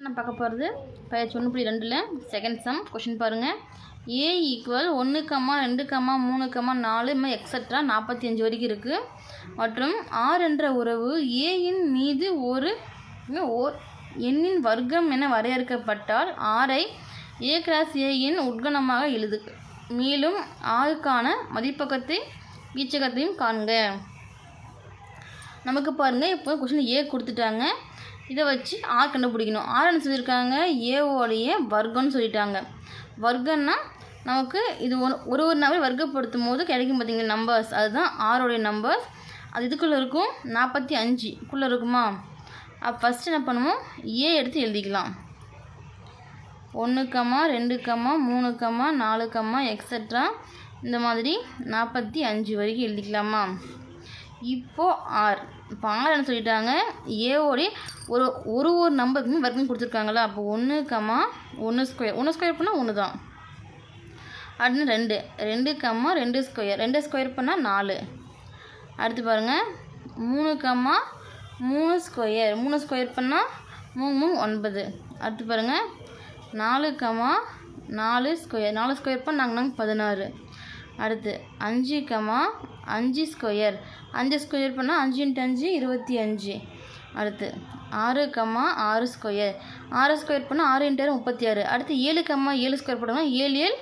நான் பார்க்க போகிறது பயிற்சி ஒன்று புள்ளி ரெண்டில் செகண்ட் சம் கொஷின் பாருங்கள் ஏ ஈக்குவல் ஒன்று கம்மா ரெண்டு கம்மா மூணு கம்மா நாலு இது மாதிரி எக்ஸட்ரா நாற்பத்தி அஞ்சு வரைக்கும் இருக்குது மற்றும் ஆர் என்ற உறவு ஏயின் மீது ஒரு ஓர் எண்ணின் வர்க்கம் என வரையறுக்கப்பட்டால் ஆரை ஏ கிராஸ் ஏயின் உட்கணமாக எழுது. மேலும் ஆருக்கான மதிப்பக்கத்தை வீச்சகத்தையும் காண்க. நமக்கு பாருங்கள் இப்போ கொஷின் ஏ கொடுத்துட்டாங்க. இதை வச்சு ஆர் கண்டுபிடிக்கணும். ஆர் என்ன சொல்லியிருக்காங்க? ஏவோடைய வர்க்கம்னு சொல்லிட்டாங்க. வர்க்கம்னா நமக்கு இது ஒரு ஒரு ஒரு நம்பர் வர்க்கப்படுத்தும் போது கிடைக்கும் பார்த்திங்கன்னா நம்பர்ஸ் அதுதான் ஆரோடைய நம்பர்ஸ் அது இதுக்குள்ளே இருக்கும். நாற்பத்தி அஞ்சுக்குள்ளே இருக்குமா? அப்போ ஃபஸ்ட்டு என்ன பண்ணுவோம்? ஏ எடுத்து எழுதிக்கலாம். ஒன்று கம்மா ரெண்டு கம்மா மூணு கம்மா நாலு கம்மா எக்ஸட்ரா இந்த மாதிரி நாற்பத்தி அஞ்சு வரைக்கும் எழுதிக்கலாமா? இப்போது ஆர் இப்போ ஆர் என்ன சொல்லிட்டாங்க ஏவோடைய ஒரு ஒரு ஒரு நம்பருக்குமே வர்க்கம் கொடுத்துருக்காங்களா அப்போ ஒன்று கம்மா ஒன்று ஸ்கொயர் ஒன்று ஸ்கொயர் பண்ணால் ஒன்று தான் அடுத்து ரெண்டு. ரெண்டு கம்மா ரெண்டு ஸ்கொயர் ரெண்டு ஸ்கொயர் பண்ணால் நாலு. அடுத்து பாருங்கள் மூணு கம்மா மூணு ஸ்கொயர் மூணு ஸ்கொயர் பண்ணால் மூணு மூணு ஒன்பது. அடுத்து பாருங்கள் நாலு கம்மா நாலு ஸ்கொயர் நாலு ஸ்கொயர் பண்ணாங்கன்னா பதினாறு. அடுத்து அஞ்சு கமா அஞ்சு ஸ்கொயர். அஞ்சு ஸ்கொயர் பண்ணால் அஞ்சு இன்ட்டு அஞ்சு இருபத்தி அஞ்சு. அடுத்து ஆறு கம்மா ஆறு ஸ்கொயர். ஆறு ஸ்கொயர் பண்ணால் ஆறு இன்ட்டு ஆறு முப்பத்தி ஆறு. அடுத்து ஏழு கம்மா ஏழு ஸ்கொயர் பண்ணால் ஏழு ஏழு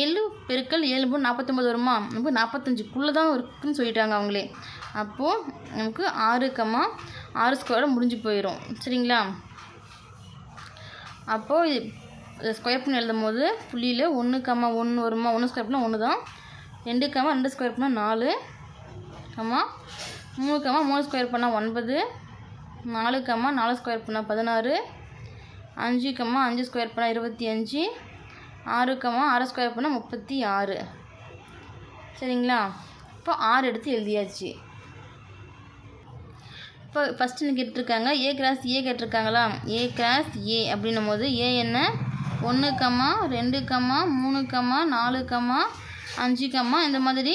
ஏழு பெருக்கல் ஏழு மூணு நாற்பத்தொம்பது வருமா? நமக்கு நாற்பத்தஞ்சுக்குள்ளே தான் இருக்குன்னு சொல்லிட்டாங்க அவங்களே. அப்போது நமக்கு ஆறு கம்மா ஆறு ஸ்கொயரோட முடிஞ்சு போயிடும் சரிங்களா? அப்போது ஸ்கொயர் பண்ணி எழுதும் போது புள்ளியில் ஒன்று கம்மா ஒன்று வருமா? ஒன்று ஸ்கொயர் பண்ணால் ஒன்று தான் ரெண்டு கம்மா ரெண்டு ஸ்கொயர் பண்ணால் நாலு. கம்மா மூணு கம்மா மூணு ஸ்கொயர் பண்ணால் ஒன்பது. நாலு கம்மா நாலு ஸ்கொயர் பண்ணால் பதினாறு. அஞ்சு கம்மா அஞ்சு ஸ்கொயர் பண்ணால் இருபத்தி அஞ்சு. ஆறு கம்மா ஆறு ஸ்கொயர் பண்ணால் முப்பத்தி ஆறு. சரிங்களா? இப்போ ஆறு எடுத்து எழுதியாச்சு. இப்போ ஃபஸ்ட்டு கேட்டிருக்காங்க A cross A கேட்டிருக்காங்களா A cross ஏ அப்படின்னும் போது ஏ என்ன? ஒன்று கம்மா ரெண்டு கம்மா மூணு கம்மா நாலு கம்மா அஞ்சு கம்மா இந்த மாதிரி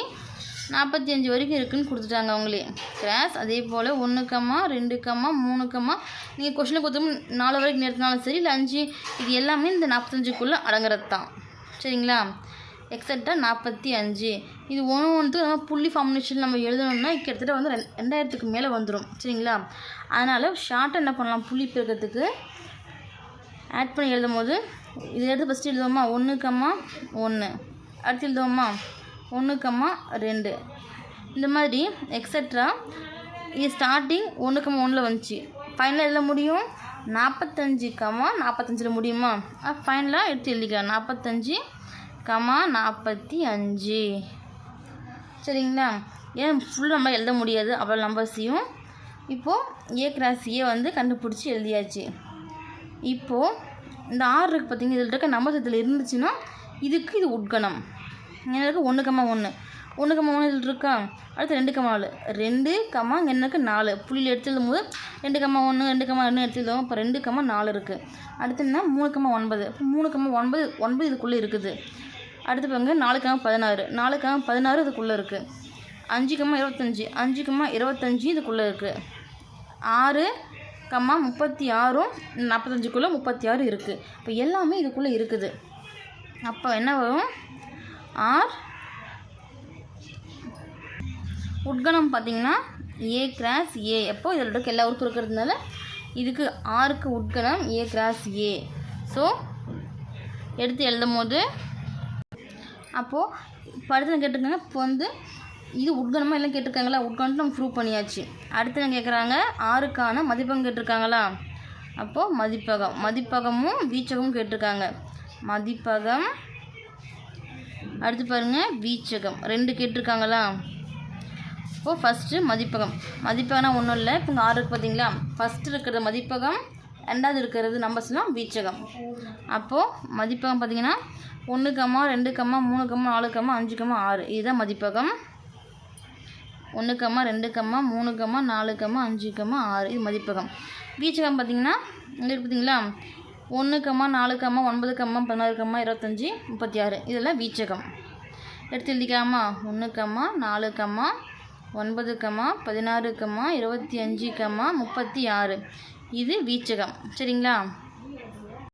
நாற்பத்தி அஞ்சு வரைக்கும் இருக்குன்னு கொடுத்துட்டாங்க அவங்களே. கிராஸ் அதே போல் ஒன்று கம்மா ரெண்டு கம்மா மூணு கம்மா. நீங்கள் கொஷினை கொடுத்தோம் நாலு வரைக்கும் நிறுத்தினாலும் சரி இல்லை அஞ்சு இது எல்லாமே இந்த நாற்பத்தஞ்சுக்குள்ளே அடங்குறது தான் சரிங்களா? எக்ஸட்ரா நாற்பத்தி அஞ்சு இது ஒன்று ஒன்றுக்கு நம்ம புள்ளி ஃபார்முலேஷன் நம்ம எழுதணும்னா கிட்டத்தட்ட வந்து ரெண் ரெண்டாயிரத்துக்கு மேலே வந்துடும் சரிங்களா? அதனால் ஷார்ட்டாக என்ன பண்ணலாம்? புள்ளி பெருக்கிறதுக்கு ஆட் பண்ணி எழுதும் போது இதை எடுத்து ஃபஸ்ட்டு எழுதுவோமா? ஒன்று கம்மா ஒன்று அடுத்து எழுதுவோமா? ஒன்று கம்மா ரெண்டு. இந்த மாதிரி எக்ஸட்ரா இது ஸ்டார்டிங் ஒன்று கம்மா ஒன்றில் வந்துச்சு. ஃபைனலாக எழுத முடியும்? நாற்பத்தஞ்சு கம்மா நாற்பத்தஞ்சில் முடியுமா? ஃபைனலாக எடுத்து எழுதிக்கலாம். நாற்பத்தஞ்சு கம்மா நாற்பத்தி அஞ்சு சரிங்களா? ஏன் ஃபுல் நம்ம எழுத முடியாது? அவ்வளோ நம்பர்ஸையும் இப்போது ஏ கிராஸ் ஏ வந்து கண்டுபிடிச்சி எழுதியாச்சு. இப்போது இந்த ஆறு இருக்குது பார்த்தீங்கன்னா இதில் இருக்க நம்பர்ஸ் இதில் இருந்துச்சுன்னா இதுக்கு இது உட்கணம். என்ன இருக்குது ஒன்று கம்மா ஒன்று ஒன்று கம்மா ஒன்று இதில் இருக்கா? அடுத்து ரெண்டு கம்மா நாலு. ரெண்டு கம்மா இங்கே என்ன இருக்குது நாலு. புள்ளியில் எடுத்து போது ரெண்டு கம்மா ஒன்று ரெண்டு கம்மா ரெண்டு எடுத்து எழுதுவோம் இப்போ ரெண்டு கம்மா நாலு இருக்குது அடுத்து என்ன? மூணு கம்மா ஒன்பது. இப்போ மூணு கம்மா ஒன்பது ஒன்பது இதுக்குள்ளே இருக்குது. அடுத்து பாருங்க நாலு கம்மா பதினாறு. நாலு கம்மா பதினாறு இதுக்குள்ளே இருக்குது அஞ்சு கம்மா இருபத்தஞ்சி. அஞ்சு கம்மா இருபத்தஞ்சி இதுக்குள்ளே இருக்குது ஆறு கம்மா முப்பத்தி ஆறும் நாற்பத்தஞ்சுக்குள்ளே முப்பத்தி ஆறு இருக்குது இப்போ எல்லாமே இதுக்குள்ளே இருக்குது. அப்போ என்ன வரும்? ஆர் உட்கணம் பார்த்தீங்கன்னா ஏ கிராஸ் ஏ எப்போ இதில் இருக்க எல்லா உறுப்பு இருக்கிறதுனால இதுக்கு ஆருக்கு உட்கணம் ஏ கிராஸ் ஏ ஸோ எடுத்து எழுதும் போது அப்போது இப்போ அடுத்து கேட்டிருக்காங்க இப்போ வந்து இது உட்கணமாக எல்லாம் கேட்டிருக்காங்களா? உட்கணத்தில் நம்ம ப்ரூவ் பண்ணியாச்சு. அடுத்து என்ன கேட்குறாங்க ஆறுக்கான மதிப்பகம் கேட்டிருக்காங்களா? அப்போது மதிப்பகம். மதிப்பகமும் வீச்சகமும் கேட்டிருக்காங்க. மதிப்பகம் அடுத்து பாருங்கள் வீச்சகம். ரெண்டு கேட்டிருக்காங்களா? இப்போது ஃபஸ்ட்டு மதிப்பகம். மதிப்பகம்னா ஒன்றும் இல்லை. இப்போ இங்கே ஆறு இருக்கு பார்த்தீங்களா ஃபஸ்ட்டு இருக்கிறது மதிப்பகம் ரெண்டாவது இருக்கிறது நம்பர்ஸ்லாம் வீச்சகம். அப்போது மதிப்பகம் பார்த்தீங்கன்னா ஒன்று கம்மா ரெண்டு கம்மா மூணு கம்மா நாலு கம்மா அஞ்சு கம்மா ஆறு. இதுதான் மதிப்பகம். ஒன்று கம்மா ரெண்டு கம்மா மூணு கம்மா நாலு கம்மா அஞ்சு கம்மா ஆறு. இது மதிப்பகம். வீச்சகம் பார்த்திங்கன்னா இங்கே பார்த்தீங்களா? ஒன்று கம்மா நாலு கம்மா ஒன்பது கம்மா பதினாறு கம்மா இருபத்தஞ்சி முப்பத்தி ஆறு இதெல்லாம் வீச்சகம். எடுத்து எழுதிக்கலாமா? ஒன்று கம்மா நாலு கம்மா ஒன்பது கம்மா பதினாறு கம்மா இருபத்தி அஞ்சு கம்மா முப்பத்தி ஆறு. இது வீச்சகம். சரிங்களா?